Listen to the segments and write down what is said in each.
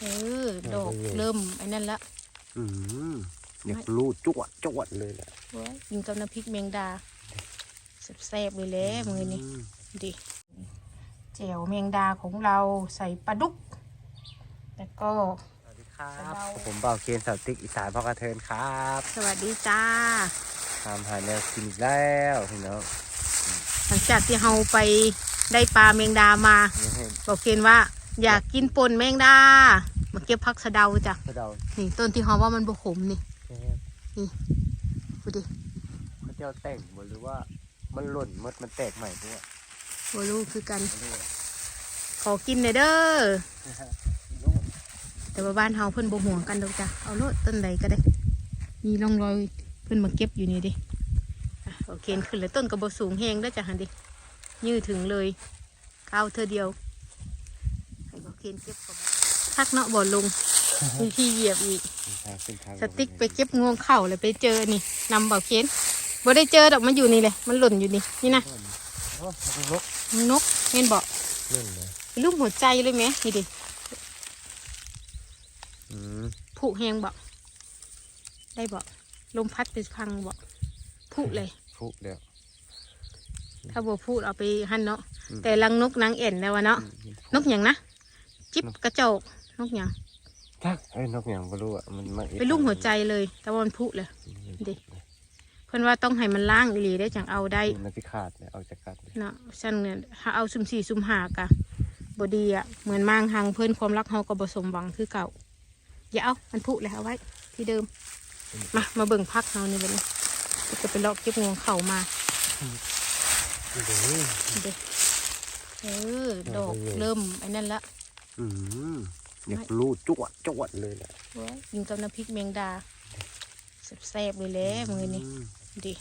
เออ ดอกเริ่มไอ้นั่นละอืมอยากรูดจวดจวดเลยแหละโอ้ยยิงกับน้ำพริกแมงดาแซ่บๆเลยแหละมือนี่มดิแจ่วแมงดาของเราใส่ปลาดุก แล้วก็สวัสดีครับสะเดาผมเบาเคนสาวติ๊กอีสานพ่อกระเทินครับ สวัสดีจ้าทำหาแนวกินอีกแล้วพี่น้องหลังจากที่เราไปได้ปลาแมงดามานี่เห็นบอกเคนว่า อยากกินป่นแมงดามาเก็บพักสะเดาจ้ะพระเดานี่ต้นที่เขาว่ามันบขมนี่แซ่บดูดิพระเจ้าแต่งบ่หรือว่า มันหล่นมดมันแตกใหม่ด้วยโอ้ลูกคือกัน ไม่รู้อะขอกินหน่อยเด้อรู้แต่ว่าบ้านเฮาเพิ่นบ่ห่วงกันดอกจ้ะเอาโลดต้นใดก็ได้ มีร่องรอยเพิ่นมาเก็บอยู่นี่ดิอะโอเคขึ้นเลยต้นก็บ่สูงแฮงเด้อจ้ะหันดิยืดถึงเลยก้าวเธอเดียวให้บ่เค นเก็บก็บ่ทักเนาะบ่ลงมีที่เหยียบอีกทางเส้นทางสติ๊กไปเก็บงวงเข่าเลยไปเจอนี่นำเบาเคนบ่ได้เจอดอกมันอยู่นี่เลย มันหล่นอยู่นี่นี่นะโอ้ยนกนกเห็นบอกเล่นเลยเป็นรูปหัวใจเลยไหมนี่ดิอืมผูกแหงบอกได้บอกลมพัดไปพังบอกผูกเลยฟุกเดียวถ้าบัวพูดเอาไปหั่นเนาะอืมแต่ลังนกนางเอ็นแล้ววะเนาะอืมนกอย่างนะ จิ๊บกระจกนกอย่างจักไอ้ยนกอย่างบ่รู้อะมันมาเป็นรูปหัวใจเลย แต่ว่ามันผูกเลยดิเพิ่นว่าต้องให้มันล่างอีหลีได้จังเอาได้มันสิขาดเนี่ยเอาจากกัดเนี่ยเนาะฉันเนี่ยถ้าเอาซุ่มสี่ซุ่มหากะบดีอะเหมือนมางหังเพื่อนความรักเฮาก็บ่สมหวังคือเก่าอย่าเอามันผุเลยเอาไว้ ที่เดิม มามาเบิ่งพักเฮานี่บัดนี้จะไปเลาะเก็บงวงเข่ามาเดี๋ยวเด้เออดอกเริ่มไอ้นั่นละ อืมอยากรูดจวดจวดเลยแหละโอ้ยยิงกับน้ำพริกแมงดาแซ่บๆเลยแหละมือนี่อืมดิ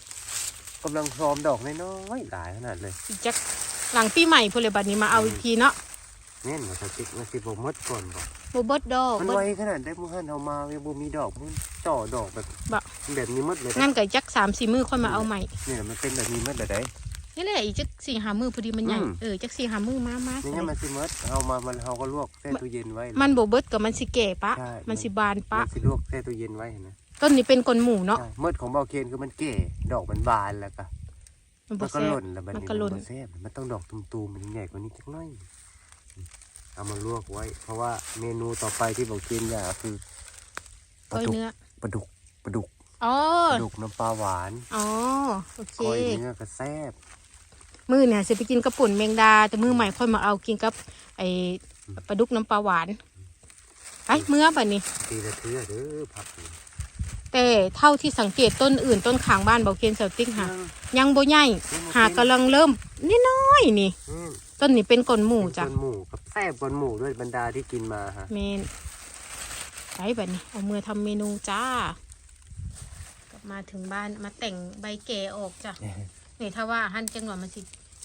กำลังพร้อมดอกน้อยๆหลายขนาดเลยอีกจักหลังปีใหม่พุ่นเลยบัดนี้มาเอาอีกทีเนาะเน่นมาสติ๊กมาสิบมดก่อนบอกบ่เบิดดอกมันเบิดไวขนาดได้มือหันเอามายังบ่มีดอกมันจ่อดอกแบบบ่แบบนี้หมดเลยนะงั้นก็จักสามสี่มือค่อยมาเอาใหม่เนี่ยมันเป็นแบบนี้หมดเลยได้ นี่แหละอีกจักสี่หามือพอดีมันใหญ่ อืม เออจักสี่หามือมามานี่มันสิหมดเอามามันเอาก็ลวกแช่ตู้เย็นไว้ มันโบเบิดกับมันสิแก่ปะ ใช่ มันสิบานปะ มันสิลวกแช่ตู้เย็นไว้เห็นไหมต้นนี้เป็นกลหมูเนาะใช่หมดของเบาเคนคือมันแก่ดอกมันบานแล้วก็มันบมันก็แซ่หบล่นแล้วมันมันก็หล่น บ่แซ่บมันต้องดอกตุ่มๆมันใหญ่กว่านี้จักหน่อยเอามาลวกไว้ เพราะว่าเมนูต่อไปที่เบาเคนอยากคือปก้ลาอยดุกเนื้อ ปลาดุกปลาดุกอ๋อ ปลาดุกน้ำปลาหวานอ๋อ โอเค ก้อยเนื้อก็แซ่บ มือเนี่ยจะไปกินกระปุ่นแมงดา แต่มือใหม่ค่อยมาเอากินกับ ไอปลาดุกน้ำปลาหวานไอ้เมื่อบัดนี้ตีละเทื่อเด้อผักนี่แต่เท่าที่สังเกตต้นอื่นต้นขางบ้านเบาเคียนเสาติ๊กค่ะยังโบใหญ่หากำลังเริ่มนิดน้อยๆนี่อืมต้นนี้เป็นกลหมูจ้ะเป็นคนหมูกับแซ่บกว่าหมูด้วยบรรดาที่กินมาฮะเมนไปแบบนี้เอามือทำเมนูจ้ากลับมาถึงบ้านมาแต่งใบแก่ออกจ้ะ นี่ถ้าว่าหั่นจังหวะมันสิ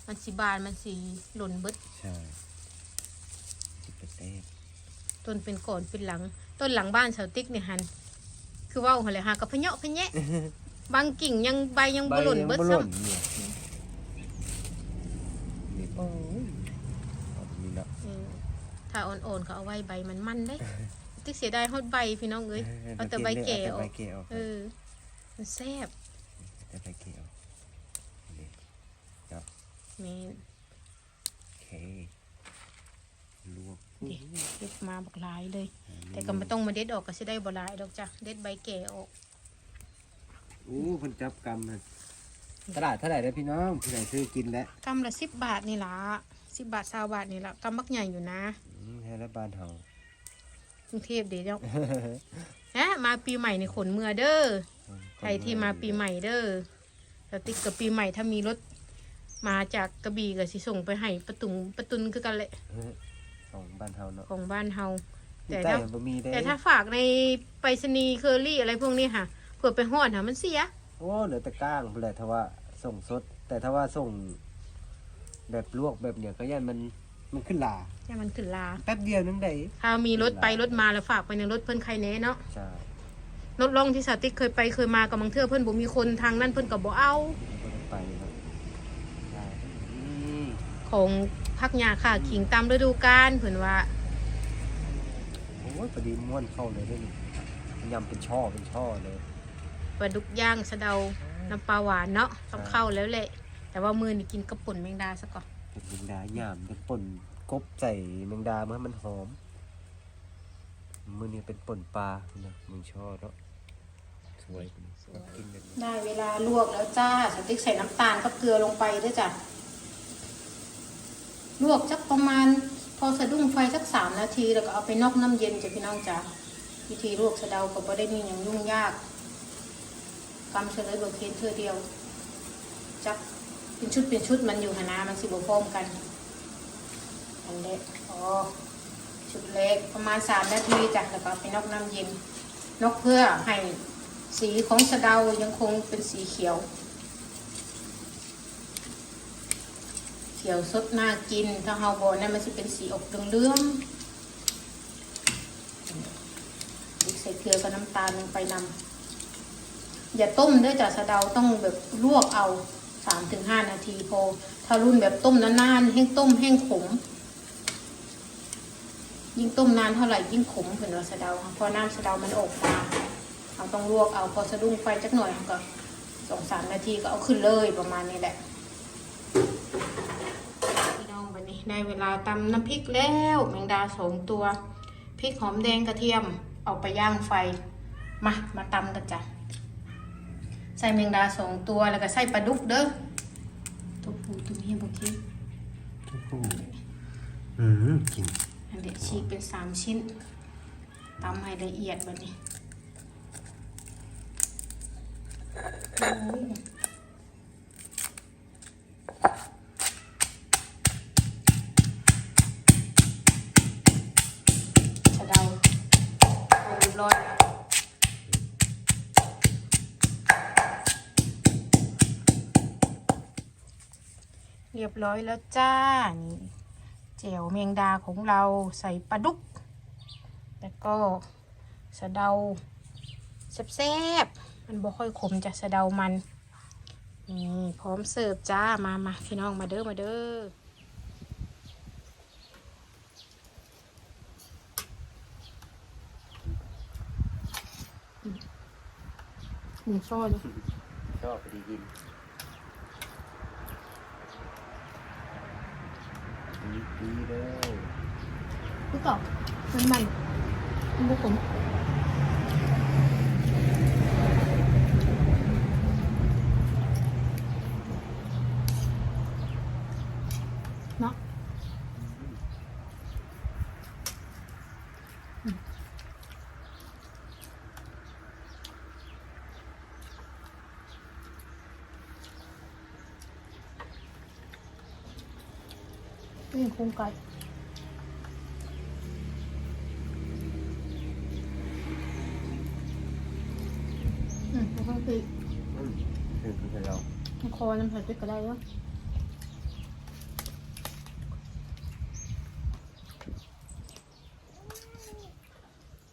มันสิบานมันสิหล่นเบิดใช่แซ่บต้นเป็นก่อนเป็นหลัง ต้นหลังบ้านเสาติ๊กเนี่ยหัน คือเว่าอะไรฮะกับพะเนาะพะแยะบางกิ่งยังใบยังบ่หล่นเบิดซ้ำเนี่ยนี่โอ้ยเอาแบบนี้ละเออถ้าอ่อนๆเขาเอาไว้ใบมันมันได้ ติ๊กเสียดายฮอดใบพี่น้องเอ้ยเอาแต่ใบแก่ออกเอาแต่ใบแก่ออกเออมันแซ่บ แต่ใบแก่ออกนี่ แม นโอเคลวกดิเด็ดมาบักหลายเลย แต่ก็ไม่ต้องมาเด็ดออกก็สิได้บ่หลายดอกจ้ะเด็ดใบแก่ออกอู้คนจับกำนะตลาดเท่าไหร่แล้วพี่น้องพี่ไหนซื้อกินแล้วกำละสิบบาทนี่ละสิบบาทสาบาทนี่ละกำบักใหญ่อยู่นะอืมให้แล้วบ้านเฮากรุงเทพเดี๋ยวนะมาปีใหม่ในขนเมือเด้อใครที่มาปีใหม่เด้อสติ๊กกับปีใหม่ถ้ามีรถ มาจากกระบี่ก็สิส่งไปให้ประตุงประตุนคือกันแหละของบ้านเฮาเนาะของบ้านเฮาแต่แต่ถ้าบะมีได้แต่ถ้าฝากในไปรษณีย์เคอรี่อะไรพวกนี้ค่ะเผื่อไปหอดค่ะมันเสีย โอ้เหลือแต่ก้างแหละถ้าว่าส่งสด แต่ถ้าว่าส่ง แบบลวกแบบเนี้ยก็ย่านมันมันขึ้นลาแค่มันขึ้นลาแป๊บเดียวนึงได้ถ้ามีรถไปรถมาแล้วฝากไปในรถเพิ่นใครแน่เนาะใช่รถล่องที่สาติกเคยไปเคยมากับบางเทื่อเพิ่นบ่มีคนทางนั้นเพิ่นก็บ่เอาก็ต้องไปเนาะได้นี่ ของพักยาค่ะขิงตามฤดูกาลเพิ่นว่าโอ้อ้ยพอดีม้วนเข้าเลยได้นี่ยำเป็นช่อเป็นช่อเลยปลาดุกย่างสะเดาน้ำปลาหวานเนาะต้องเข้าแล้วแหละ แต่ว่ามือนี่กินกระปุ่นแมงดาซะก่อนเป็นแมงดาหยามเป็นป่นกบใส่แมงดาเมื่อมันหอม มือนี้เป็นป่นปลานะมึงชอบเนาะสวยกินแบบนี้ได้เวลาลวกแล้วจ้าสติ๊กใส่น้ำตาลกับเกลือลงไปด้วยจ้ะ ลวกสักประมาณ พอสะดุ้งไฟสักสามนาที แล้วก็เอาไปนอกน้ำเย็นจ้ะพี่น้องจ้ะวิธีลวกสะเดาก็บ่ได้มีอย่างยุ่งยากกำเฉลยบทเคนเธอเดียว จักเป็นชุดเป็นชุดมันอยู่หนนามันสิบพร้อมกันอันเล็กอ๋อชุดเล็กประมาณสามนาทีจ้ะแล้วก็เอาไปนอกน้ำเย็นนกเพื่อให้สีของสะเดายังคงเป็นสีเขียว เขียวสดน่ากิน ถ้าเฮาบอนั่นมันจะเป็นสีออกเหลืองๆอีกใส่เกลือกับน้ำตาลลงไปนำอย่าต้มด้วยจ้ะสะเดาต้องแบบลวกเอาสามถึงห้านาทีพอ ถ้ารุ่นแบบต้มนานๆแห้งต้มแห้งขม ยิ่งต้มนานเท่าไหร่ยิ่งขมเหมือนว่าสะเดาเพราะน้ำสะเดามันออกมาเราต้องลวกเอาพอสะดุ้งไฟจักหน่อยก็สองสามนาทีก็เอาขึ้นเลยประมาณนี้แหละ พี่น้องวันนี้ ได้เวลาตำน้ำพริกแล้วแมงดาสองตัวพริกหอมแดงกระเทียมเอาไปย่างไฟ มามาตำกันจ้ะใส่แมงดาสองตัวแล้วก็ใส่ปลาดุกเด้อตัวผู้ตัวเมียบางทีอืมกินอันเด็ดฉีกเป็นสามชิ้นตำให้ละเอียดแบบนี้ รียบร้อยแล้วจ้า นี่เจียวเมงดาของเราใส่ปลาดุก แล้วก็สะเดาแซ่บๆมันบ่ค่อยขมจากสะเดามัน นี่พร้อมเสิร์ฟจ้า มามาพี่น้องมาเด้อมาเด้อหมูซอยเลยชอบพอดีกิน ดีดีเลยพี่ต่อมันมันมันบุกผมเนาะ นี่โคร งไก่อืมแล้วก็คืออืมคือคือเรา คอน้ำใส่พริกก็ได้แล้ว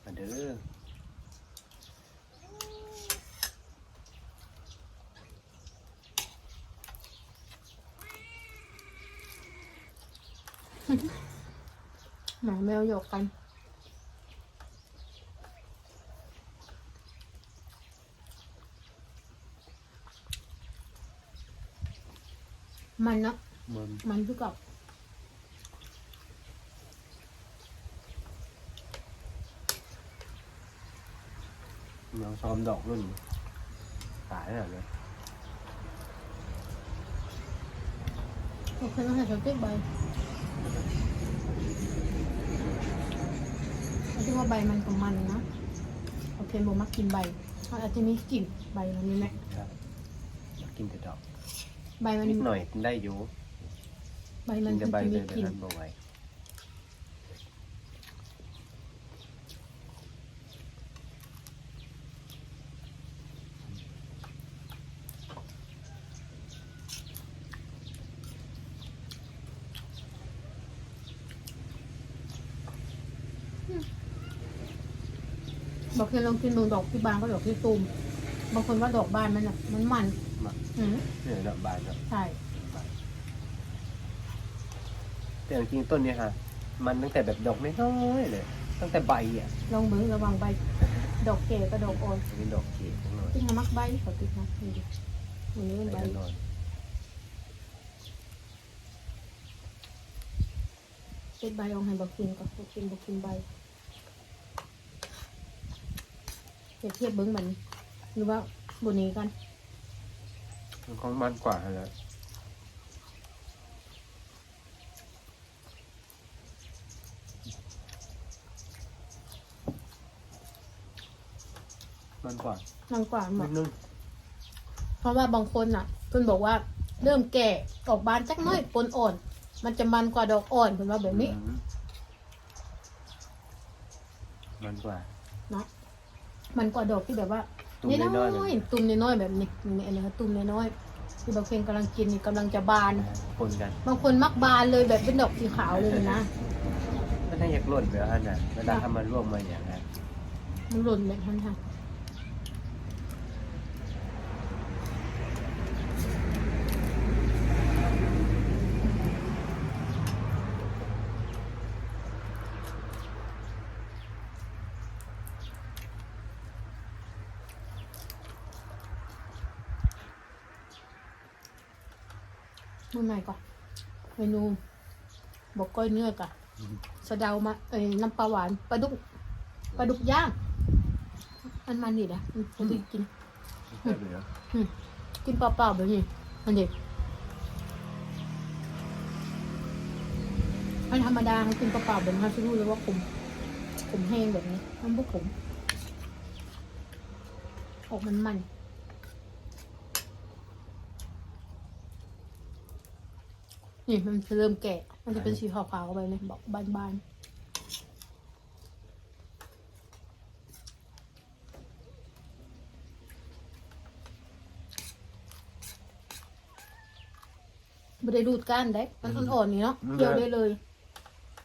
มาเด้อ หมาแม วหยอกกัน มันเนาะมันมันคือกับเราซ้อมดอกรุ่นตายแล้วเนี่ยโอเคต้องใส่ช้อนเป๊กใบเอา ที่ว่าใบมันกับมันนะโอเคบอกมักกินใบมันอาจจะมีกลิ่นใบมันนี่แหละครับอยากกินแต่ดอก ใบมันนิดหน่อยกินได้อยู่ใบมันกินแต่จะใบมีเลยกแต่ลิ่นนั้นบ่ไหว บอกเคยลองกินดูดอกที่บานก็ดอกที่ตูมบางคนว่าดอกบานมันอะมันมันมาอืมเนี่ยดอกบานเนาะใช่แต่จริงๆต้นเนี้ค่ะ มันตั้งแต่แบบดอกน้อยๆเลย ตั้งแต่ใบอะลองเบิ้งระวังใบ ดอกแก่กับดอกอ่อนเป็นดอกเกดทั้งหน่อยที่ทำมักใบเขาติดนะนี่ดิอันนี้เป็นใบใบนอนเป็นใบเอาให้บอกกินก่อนบอกกินบอกกินใบ เปรียบเทียบเบิ้งมันหรือว่าบนนี้กันมันของมันกว่าแล้วมันกว่านังกว่าหมนิดดนึงเพราะว่าบางคนอะเพิ่นบอกว่าเริ่มแก่ออกบานจักหน้อยปนอ่อน มันจะมันกว่าดอกอ่อนเพิ่นว่าแบบนี้ อืมมันกว่าเนาะ มันกว่าดอกที่แบบว่าตุ่มน้อยๆแบบยนี้ๆตุ่มน้อยๆแบบนี้นี่อันนี้ค่ะตุ่มน้อยๆที่บางเพลงกำลังกินนี่กำลังจะบาน คนกันบางคนมักบานเลยแบบเป็นดอกสีขาวเลยนะก็ถ้าอยากหล่นไปแล้วฮะน่ะเวลาทำมันร่วงมาอย่างนั้นมันหล่นแบบนั้นค่ะ มื่อไหร่ก่อนเมนูบอกก้อยเนื้อก่ะสะเดามาเอ้ยน้ำปลาหวานปลาดุกปลาดุกย่างมันมันดีนะมันพอดีกินแค่เหลืออืมกินเปล่าๆแบบนี้มันเด็กมันธรรมดาเขากินเปล่าๆแบบนี้เขาจะรู้เลยว่าขมขมแห้งแบบนี้มันพวกขมออกมันมัน นี่มันจะเริ่มแก่ มันจะเป็นสีขาวๆไปเลยบอกบานๆไม่ได้ดูดก้านได้ มันอ่อนๆนี่เนาะเคี่ยวได้เลย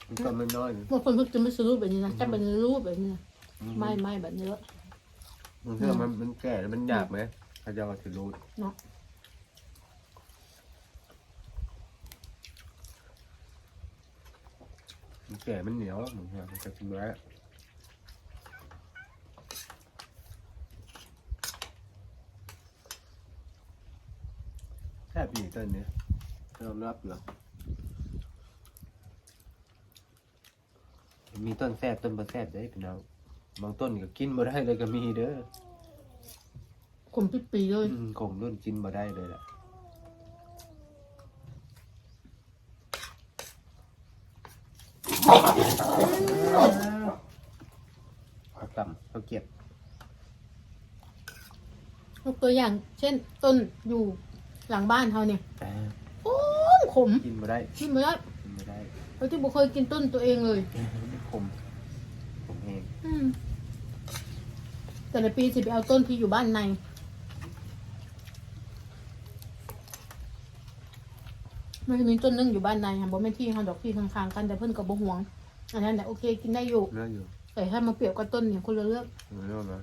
มันก็ไม่น้อยนะบางคนก็จะไม่ซื้อรูปแบบนี้นะจะเป็นรูปแบบนี้นะไม่ไม่แบบนี้แล้วมันคือมันมันแก่แล้วมันหยาบไหมเขาจะเอาถือรูดเนาะ มันแก่มันเหนียวเหมือนกันมันจะกินไว้แค่ปีต้นนี้ยอมรับเหรอมีต้นแซ่บต้นบ่แซ่บได้พี่น้องบางต้นก็กินบ่ได้เลยก็มีเด้อขมปิดปีเลย อืมคงรุ่นกินบ่ได้เลยล่ะเขาตำเขาเก็บ ยก ตัวอย่าง เช่น ต้นอยู่หลังบ้านเขาเนี่ยแต่โอ้ขมกินบ่ได้กินไม่ได้กินบ่ได้เราที่บุเคยกินต้นตัวเองเลยขมขมเองอืม แต่ละปีสิไปเอาต้นที่อยู่บ้านใน มันจะมีต้นนึงอยู่บ้านในค่ะบ่แม่นที่เขาดอกที่ข้างๆกันแต่เพิ่นกับบ่ห่วง อันนั้นแหละโอเคกินได้อยู่เนื้ออยู่แต่ถ้ามาเปรียบกับต้นเนี่ยคนละเรื่องเนื้อมา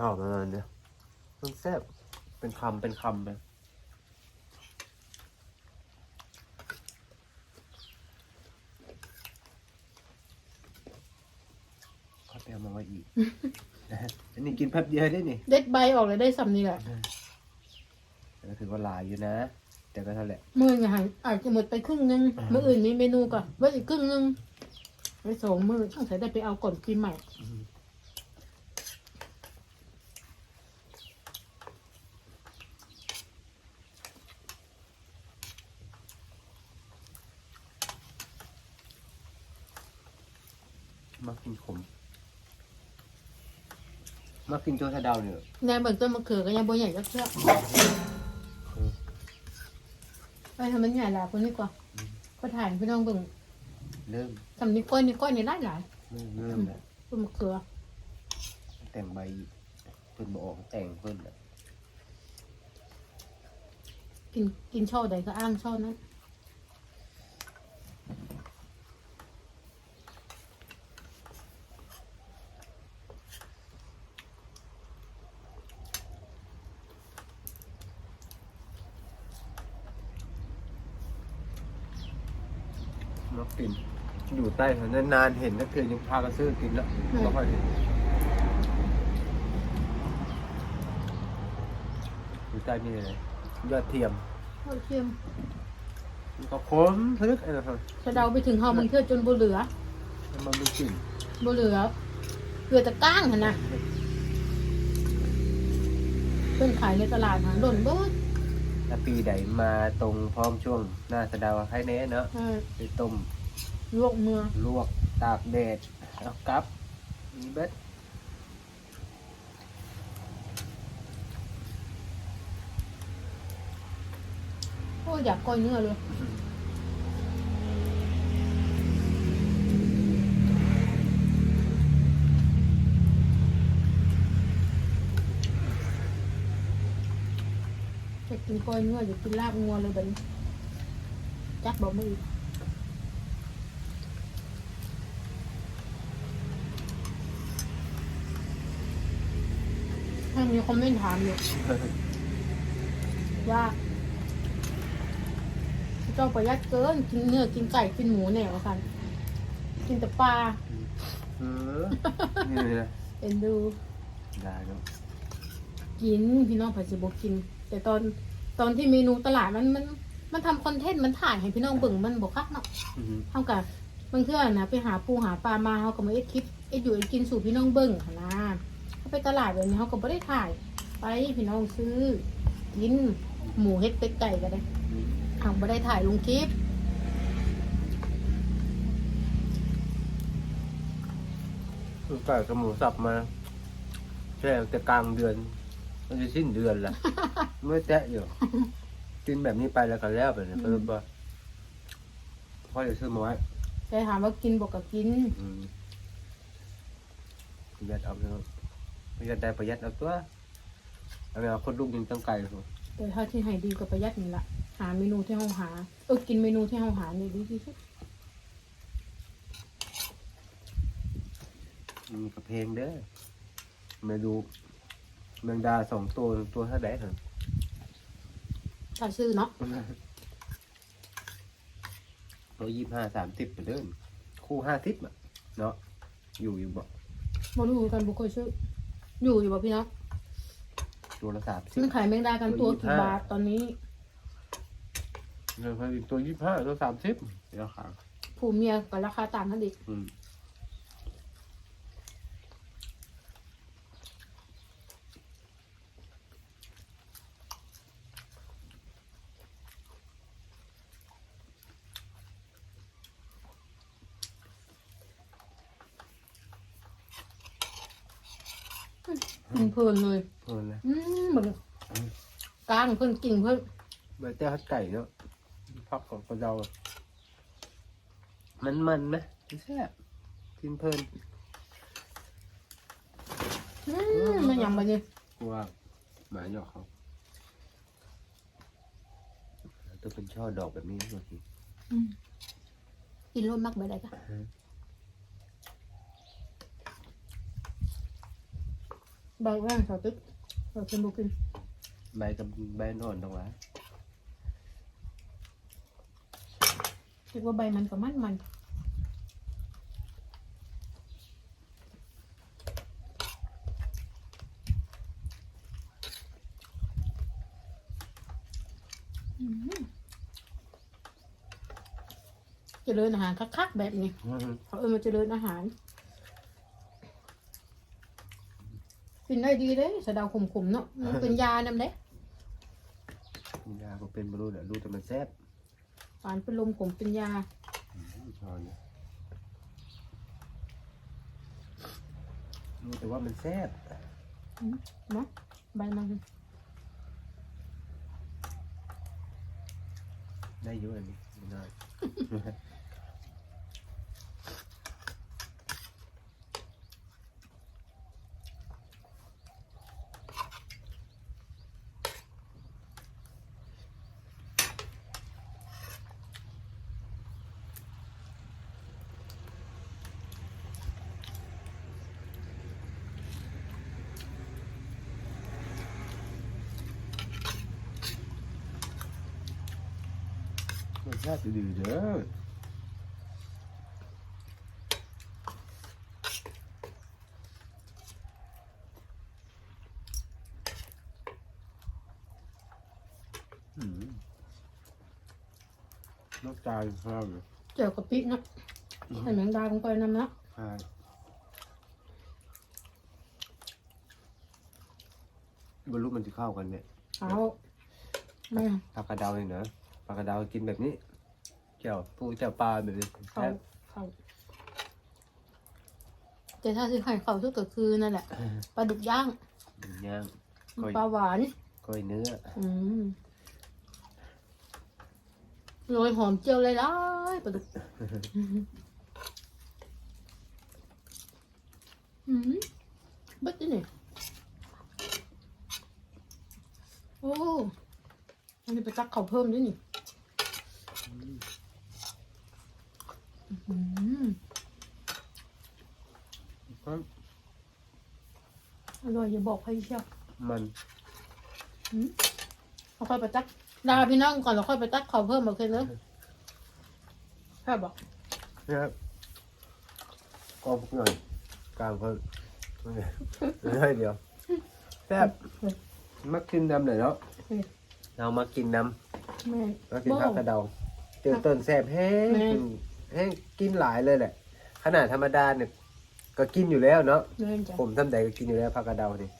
ข้าวประมาณเนี้ยมันแซ่บเป็นคำเป็นคำไปข้าวเปรี้ยวมาไว้อีกนะฮะอันนี้กินแป๊บเดียวได้นี่เด็ดใบออกเลยได้สำนี่แหละแต่ก็ถือว่าหลายอยู่นะ แต่ก็เท่าแหละมือเนี่ยอาจจะหมดไปครึ่งนึงอ่ามื่ออื่นมีเมนูก่อนไว้อีกครึ่งนึงไว้สองมือต้องใส่ได้ไปเอาก่อนปีใหม่ มากินขม มากินโจทะเดาเนี่ยในเบื้องต้นมะเขือก็ยังบ่ใหญ่จักเชื่อไปทำมันใหญ่หลายคนดีกว่าก็ถ่ายให้พี่น้องเบิ่งเริ่มทำนิ้วก้อยนิ้วก้อยนี่หลายหลายเริ่มเริ่มแล้วต้นมะเขือ แต่งใบเพิ่นบออกแต่งเพิ่นน่ะกินกินช่อใดก็อ้างช่อนั้น กิน อยู่ใต้ถนนนานๆเห็นนักเรียนยังพากันซื้อกินแล้วก็ค่อยเห็นอยู่ใต้นี่เลยยอดเทียมโอ้ยเทียมมันก็ขมทึกไอ้นะครับสะเดาไปถึงเฮามึงเทื่อจนบ่เหลือมันมีกลิ่นบ่เหลือเหลือแต่ก้างหั่นน่ะเพิ่นขายในตลาดหาหล่นเบิดถ้าปีใดมาตรงพร้อมช่วงหน้าสะเดาวให้แน่เนาะเออ ไปต้ม ลวกเมือลวกตากแดดเอากลับมีเบ็ดโอ้ยอยากก้อยเนื้อเลยอยากกินก้อยเนื้ออยากกินลาบงัวเลยบัดนี้จักบอกไม่อีก ถ้ามีคอมเมนต์ถามอยู่ว่าเจ้าประหยัดเกินกินเนื้อกินไก่กินหมูแน่ว่ากันกินแต่ปลาเออนี่เลยนะเอ็นดูได้เนาะกินพี่น้องผัดสิบกิน แต่ตอนตอนที่เมนูตลาดมันมัน มันทำคอนเทนต์มันถ่ายให้พี่น้องเบิ่งมันบอกคักเนาะอือหือเท่ากับบางเทื่อนะไปหาปูหาปลามาเขาก็มาเอ็ดคลิปเอ็ดอยู่เอ็ดกินสู่พี่น้องเบิ่งค่ะนะ เขาไปตลาดแบบนี้เขาก็ไม่ได้ถ่าย ไปพี่น้องซื้อกินหมูเฮ็ดเป็ดไก่ก็ได้เอาไม่ได้ถ่ายลงคลิปคือไก่กับหมูสับมาแค่แต่กลางเดือน มันจะสิ้นเดือนละไม่แตะอยู่ กินแบบนี้ไปแล้วก็แล้วไปเลยเพิ่มว่าพ่อจะซื้อมาไว้แต่ถามว่ากินบอกกับกินอืมประหยัดเอาเนาะ ประหยัดได้ประหยัดเอาตัวเอาไปเอาคนลูกยิงตั้งไก่เลยแต่ถ้าที่ให้ดีก็ประหยัดนี่ละหาเมนูที่เราหา เออกินเมนูที่เราหานี่ดีที่สุดมีกระเพงเด้อมาดูแมงดาสองตัวตัวเท่าไหร่เหรอถ้าซื้อเนาะตัวยี่ห้าสามสิบไปเดินคู่ห้าสิบอะ เนาะอยู่อยู่บอกบรู้กันบุคคลซื้อ อยู่อยู่บ่พี่น้องตัวละสามสิบมันขายแมงดากันตัวกี่บาทตอนนี้เงินอีกตัวยี่ห้าตัวสามสิบเดี๋ยวขาผู้เมียกับราคาต่างกันอีก อืม กินเพลินเลยเพิ่นเลยอืมเหมือนกลางเพิ่นกิ่งเพิ่นใบเต้ฮัดไก่เนาะพักของกระเดามันมันๆไหมแซ่บกินเพลินอืมมันยำไปเลยกลัวหมาหยอกเขาต้องเป็นช่อดอกแบบนี้บางทีอืมกินรสมากไปได้ปะ ใบแว่งสาวตึ๊กเราเป็นบุกินใบกับใบนอนตรงนั้นคิดว่าใบมันกับมันมันอืมเจริญอาหารคักๆแบบนี้เขาเออมาเจริญอาหาร กินได้ดีเลยสะเดาขมๆเนาะมันเป็นยานำเด้คุณยาก็เป็นบรูแต่รู้แต่มันแซ่บหวานเป็นลมขมเป็นยาชอนเนี่ยรู้แต่ว่ามันแซ่บเนาะใบมันได้เยอะอันนี้ไม่ได้ รสชาติดีเด้อน้ำตาลข้าวเลยเจอกับพริกนะใส่แมงดาลงไปน้ำนะใช่บรรลุมันจะเข้ากันเนี่ย เอาไม่ ถ้ากระเดาเลยเนอะ ผักกระเดากินแบบนี้เจ้าปูเจ้าปลาแบบนี้เขาแซ่บเขาแต่ถ้าซื้อไข่เขาทุกก็คือนั่นแหละปลาดุกย่างย่างก้อยปลาหวาน ก้อยเนื้ออืมโรยหอมเจียวเลยล่ะปลาดุกอืมเบัดนี่โอ้อันนี้ไปตักเขาวเพิ่มด้วยนี่ อืมครับอร่อยอย่าบอกใครเชียวมันอืมเราค่อยไปตักลาพี่น้องก่อนเราค่อยไปตักเขาวเพิ่มมาเคยเลยแค่บอกนะครับกองหน่อยกลางเพิ่มไม่ได้เดียวแซ่บมากินน้ำหน่อยเนาะเรามากินน้ำแม่มากินผักกระเดาเจอต้นแซ่บแห้ง แม่กินแห้งกินหลายเลยแหละ ขนาดธรรมดาเนี่ยก็กินอยู่แล้วเนาะเล่นจ้ะผมทำใดก็กินอยู่แล้วผักกระเดานี่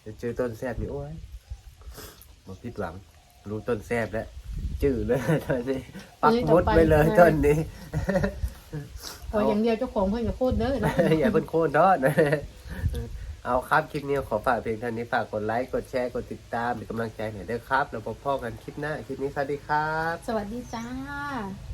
แต่เจอต้นแซ่บนี่โอ้ยมาผิดหวัง รู้ต้นแซ่บแล้วจืดเลยตอนนี้ปักหมุดไปเลยต้นนี้ พออย่างเดียวเจ้าของเพื่อนจะโคตรเด้อนะ อย่าเพิ่นโค่นเนาะเอาครับคลิปนี้ขอฝากเพียงเท่านี้ฝากกดไลค์กดแชร์กดติดตามเป็นกำลังใจให้ด้วยครับ แล้วพบพ่อกันคลิปหน้าคลิปนี้สวัสดีครับ สวัสดีจ้าส